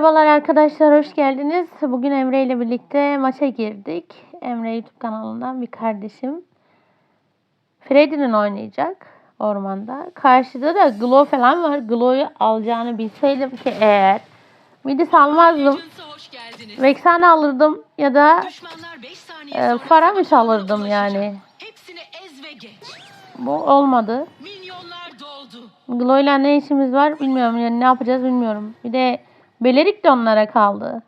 Merhabalar arkadaşlar, hoş geldiniz. Bugün Emre ile birlikte maça girdik. Emre YouTube kanalından bir kardeşim. Freddy'nin oynayacak ormanda. Karşıda da Glow falan var. Glow'u alacağını bilseydim ki eğer. Midis almazdım. Vexane alırdım ya da Düşmanlar 5 saniye e, savaşa alırdım yani. Bu olmadı. Doldu. Glow'la ne işimiz var bilmiyorum. Yani ne yapacağız bilmiyorum. Bir de Belerik de onlara kaldı.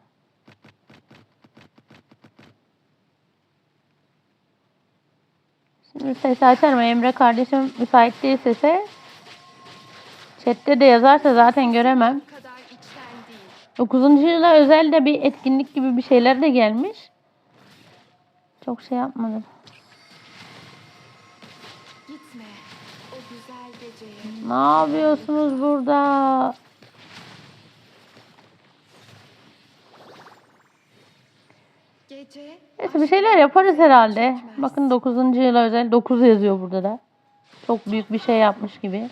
Şimdi ses açarım. Emre kardeşim müsait değil sese. Chat'te de yazarsa zaten göremem. kadar içten değil. 9. yıla özel de bir etkinlik gibi bir şeyler de gelmiş. Çok şey yapmadım. Ne yapıyorsunuz burada? Neyse bir şeyler yaparız herhalde. Bakın 9. yıla özel 9 yazıyor burada da. Çok büyük bir şey yapmış gibi.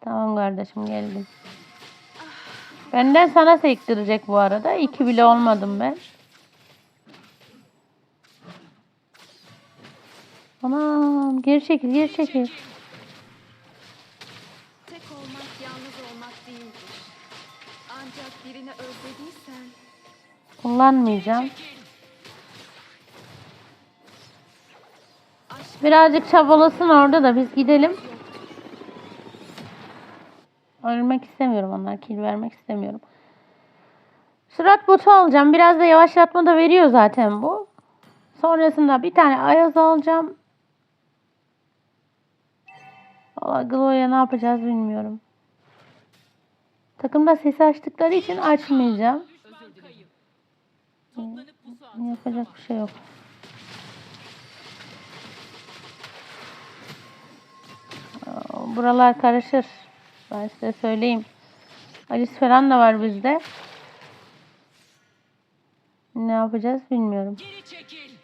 Tamam kardeşim geldim. Benden sana sektirecek bu arada. İki bile olmadım ben. Anam geri çekil geri çekil. tek olmak yalnız olmak değildir. Ancak birini özlediysen Kullanmayacağım. Birazcık çabalasın orada da biz gidelim. Ölmek istemiyorum onlar. Kill vermek istemiyorum. Sürat botu alacağım. Biraz da yavaşlatma da veriyor zaten bu. Sonrasında bir tane ayaz alacağım. Valla Glow'ya ne yapacağız bilmiyorum. Takımda sesi açtıkları için açmayacağım. Yapacak bir şey yok. Buralar karışır. Ben size söyleyeyim. Alice falan da var bizde. Ne yapacağız bilmiyorum. Geri çekil.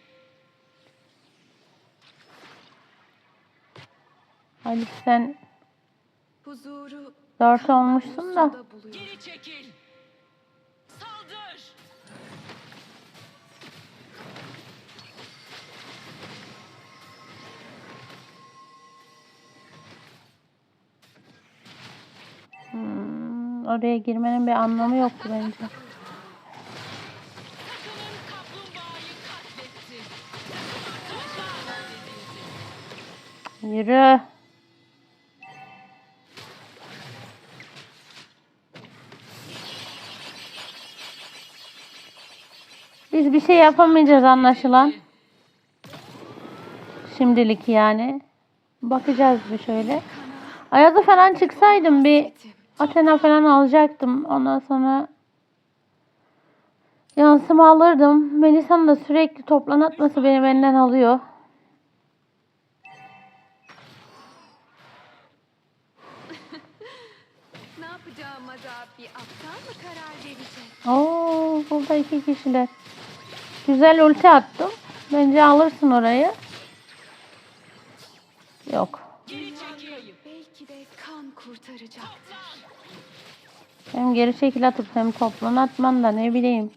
Alice sen huzuru 4 olmuşsun da. Geri çekil. Oraya girmenin bir anlamı yoktu bence. Yürü. Biz bir şey yapamayacağız anlaşılan. Şimdilik yani. Bakacağız bir şöyle. Ayaz'a falan çıksaydım bir Athena falan alacaktım. Ondan sonra yansıma alırdım. Melisa'nın da sürekli toplan atması beni benden alıyor. Ne yapacağıma da bir aptal mı karar verecek? Oo, burada iki kişiler. Güzel ulti attım. Bence alırsın orayı. Yok. Belki de kan kurtaracaktır. Hem geri çekil atıp hem toplan atman da ne bileyim.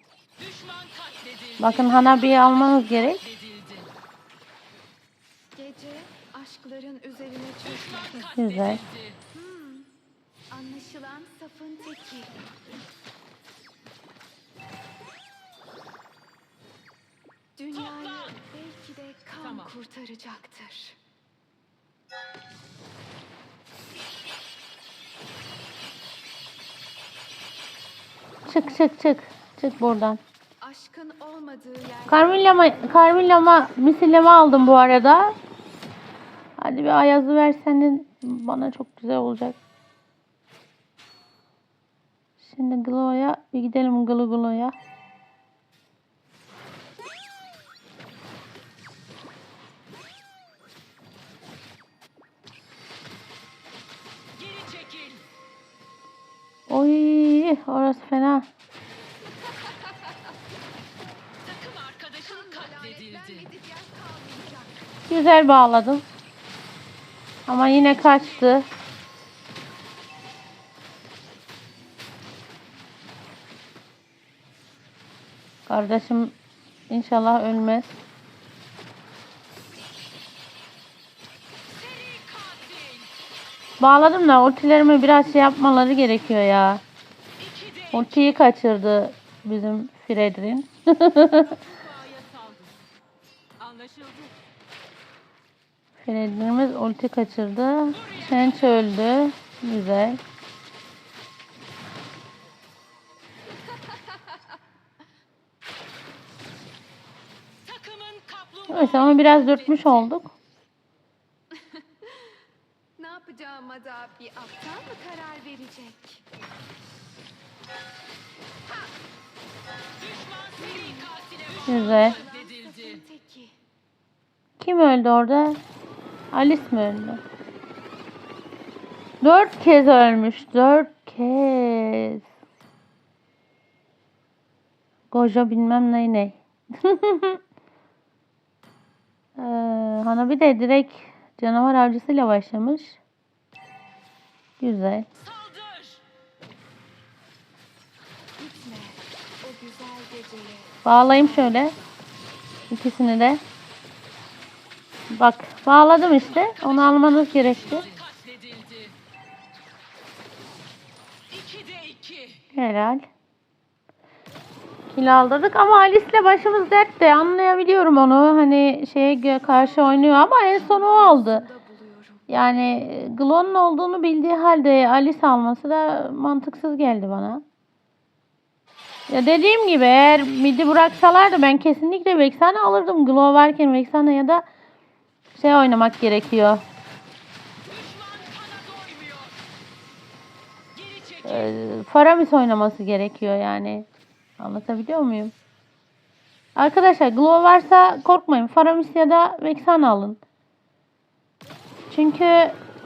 Bakın Hanabi'yi almanız gerek. Gece aşkların üzerine. Güzel. Hmm, anlaşılan safın teki. Dünyayı belki de kan Tamam. kurtaracaktır. Çık çık çık. Çık buradan. Aşkın olmadığı yer Carmilla'ma Carmilla'ma misilleme aldım bu arada. Hadi bir ayazı versenin bana çok güzel olacak. Şimdi Glow'ya bir gidelim Glu orası fena. Güzel bağladım. Ama yine kaçtı. Kardeşim inşallah ölmez. Bağladım da ultilerimi biraz şey yapmaları gerekiyor ya. Ultiyi kaçırdı bizim Fredrin. Fredrin'imiz ulti kaçırdı. Senç öldü. Güzel. Neyse onu biraz dürtmüş olduk. Ne yapacağıma da bir aptal mı karar verecek? Güzel. Kim öldü orada? Alice mi öldü? Dört kez ölmüş. Dört kez. Gojo bilmem ne ne. ee, Hanabi de direkt canavar avcısıyla başlamış. Güzel. Bağlayayım şöyle. İkisini de. Bak bağladım işte. Onu almanız gerekti. Helal. Kil aldırdık ama Alice'le başımız dertte. Anlayabiliyorum onu. Hani şeye karşı oynuyor ama en son o aldı. Yani Glow'un olduğunu bildiği halde Alice alması da mantıksız geldi bana. Ya dediğim gibi eğer midi bıraksalardı ben kesinlikle Vexana alırdım. Glow varken Vexana ya da şey oynamak gerekiyor. Ee, Faramis oynaması gerekiyor yani. Anlatabiliyor muyum? Arkadaşlar Glow varsa korkmayın. Faramis ya da Vexana alın. Çünkü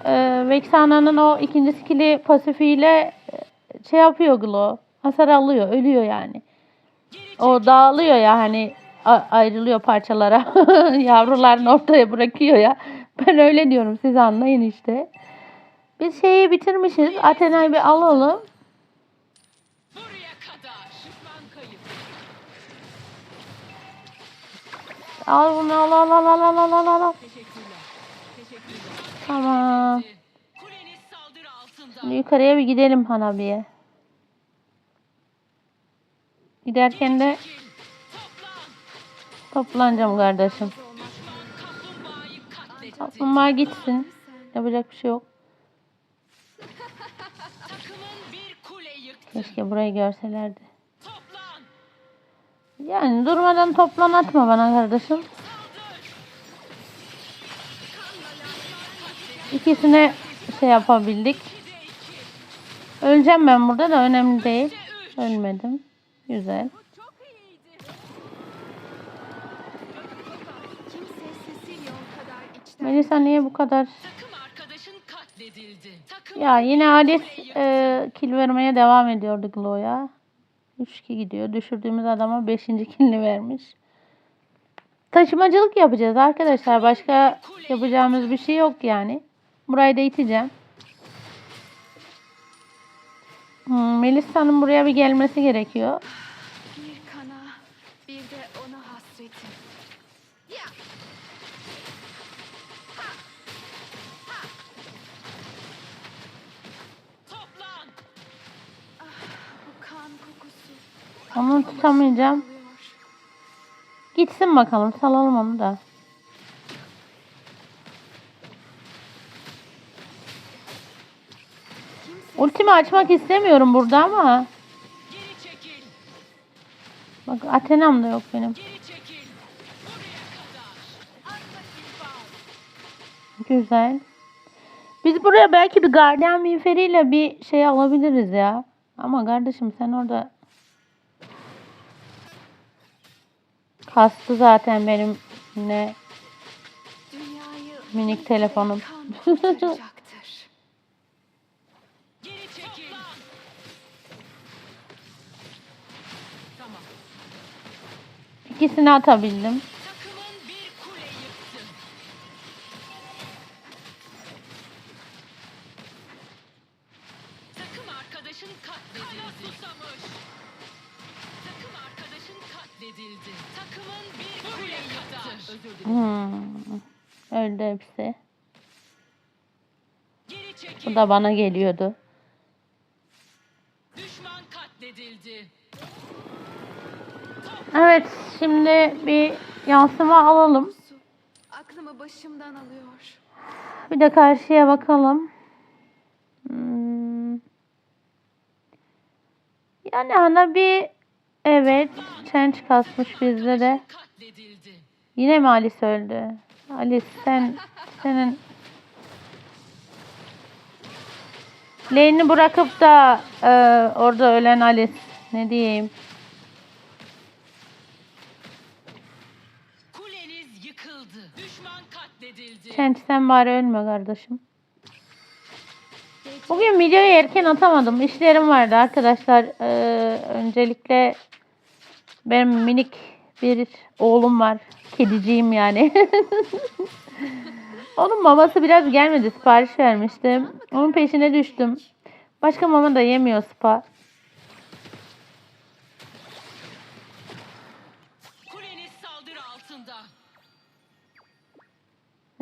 e, Vexana'nın o ikinci skill'i pasifiyle e, şey yapıyor Glow. Hasar alıyor. Ölüyor yani. O dağılıyor ya hani ayrılıyor parçalara. Yavrularını ortaya bırakıyor ya. Ben öyle diyorum. Siz anlayın işte. Biz şeyi bitirmişiz. Athena'yı bir alalım. Al bunu al al al al al al al al. Tamam. Yukarıya bir gidelim Hanabi'ye. Giderken de toplanacağım kardeşim. Kaplumbağa gitsin. Yapacak bir şey yok. Keşke burayı görselerdi. Yani durmadan toplan atma bana kardeşim. İkisine şey yapabildik. Öleceğim ben burada da önemli değil. Ölmedim. Güzel. Melisa niye bu kadar? Ya yine Alice e, kill vermeye devam ediyordu Glow'ya. 3-2 gidiyor. Düşürdüğümüz adama 5. killini vermiş. Taşımacılık yapacağız arkadaşlar. Başka yapacağımız bir şey yok yani. Burayı da iteceğim. Hmm, Melisa'nın buraya bir gelmesi gerekiyor. Bir kana, bir de ona hasretim. Kokusu. Onu tutamayacağım. Gitsin bakalım. Salalım onu da. Açmak istemiyorum burada ama. Bak Athena'm da yok benim. Güzel. Biz buraya belki bir gardiyan miğferiyle bir şey alabiliriz ya. Ama kardeşim sen orada kastı zaten benim ne minik telefonum. Özür dilerim. Hmm. Öldü hepsi. Bu da bana geliyordu. Düşman katledildi. Evet şimdi bir yansıma alalım. Aklımı başımdan alıyor. Bir de karşıya bakalım. Hmm. Yani ana bir evet change kasmış bizde de. Katledildi. Yine mi Alice öldü? Alice sen senin Lane'i bırakıp da e, orada ölen Alice ne diyeyim? Change sen bari ölme kardeşim. Bugün videoyu erken atamadım. İşlerim vardı arkadaşlar. Ee, öncelikle benim minik bir oğlum var. Kediciğim yani. Onun maması biraz gelmedi. Sipariş vermiştim. Onun peşine düştüm. Başka mama da yemiyor Spa.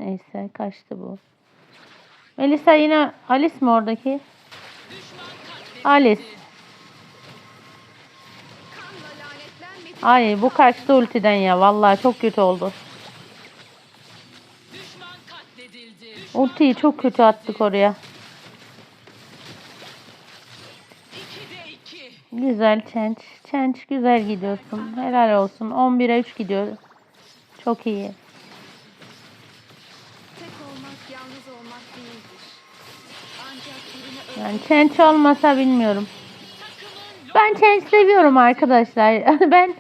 Neyse kaçtı bu. Melisa yine Alice mi oradaki? Alice. Ay bu kaçtı ultiden ya. Vallahi çok kötü oldu. Ultiyi çok kötü attık oraya. 2'de 2. Güzel Change. Change güzel gidiyorsun. Helal olsun. 11'e 3 gidiyor. Çok iyi. Yani Change olmasa bilmiyorum. Ben Change seviyorum arkadaşlar. ben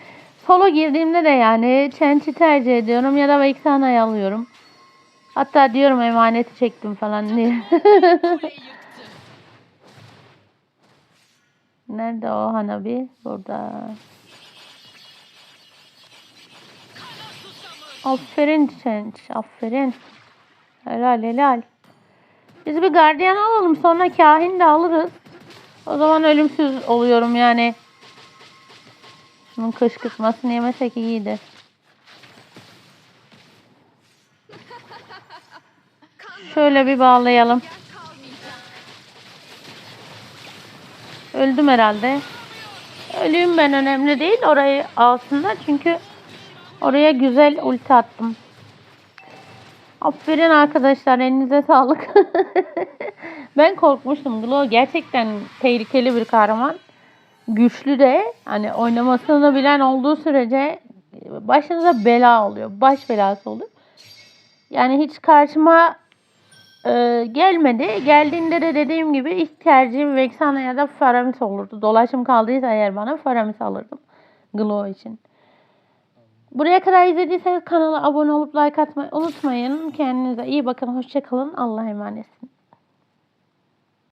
solo girdiğimde de yani Change'i tercih ediyorum ya da Vexana'yı alıyorum. Hatta diyorum emaneti çektim falan diye. Nerede o Hanabi? Burada. Aferin Change. Aferin. Helal helal. Biz bir gardiyan alalım sonra kahin de alırız. O zaman ölümsüz oluyorum yani. Bunun kışkırtmasını yemesek iyiydi. Şöyle bir bağlayalım. Öldüm herhalde. Öleyim ben önemli değil. Orayı alsınlar çünkü oraya güzel ulti attım. Aferin arkadaşlar elinize sağlık. ben korkmuştum. Glo gerçekten tehlikeli bir kahraman. Güçlü de hani oynamasını bilen olduğu sürece başınıza bela oluyor. Baş belası oluyor. Yani hiç karşıma e, gelmedi. Geldiğinde de dediğim gibi ilk tercihim Vexana ya da Faramis olurdu. Dolaşım kaldıysa eğer bana Faramis alırdım. Glow için. Buraya kadar izlediyseniz kanala abone olup like atmayı unutmayın. Kendinize iyi bakın. Hoşçakalın. Allah'a emanetsin.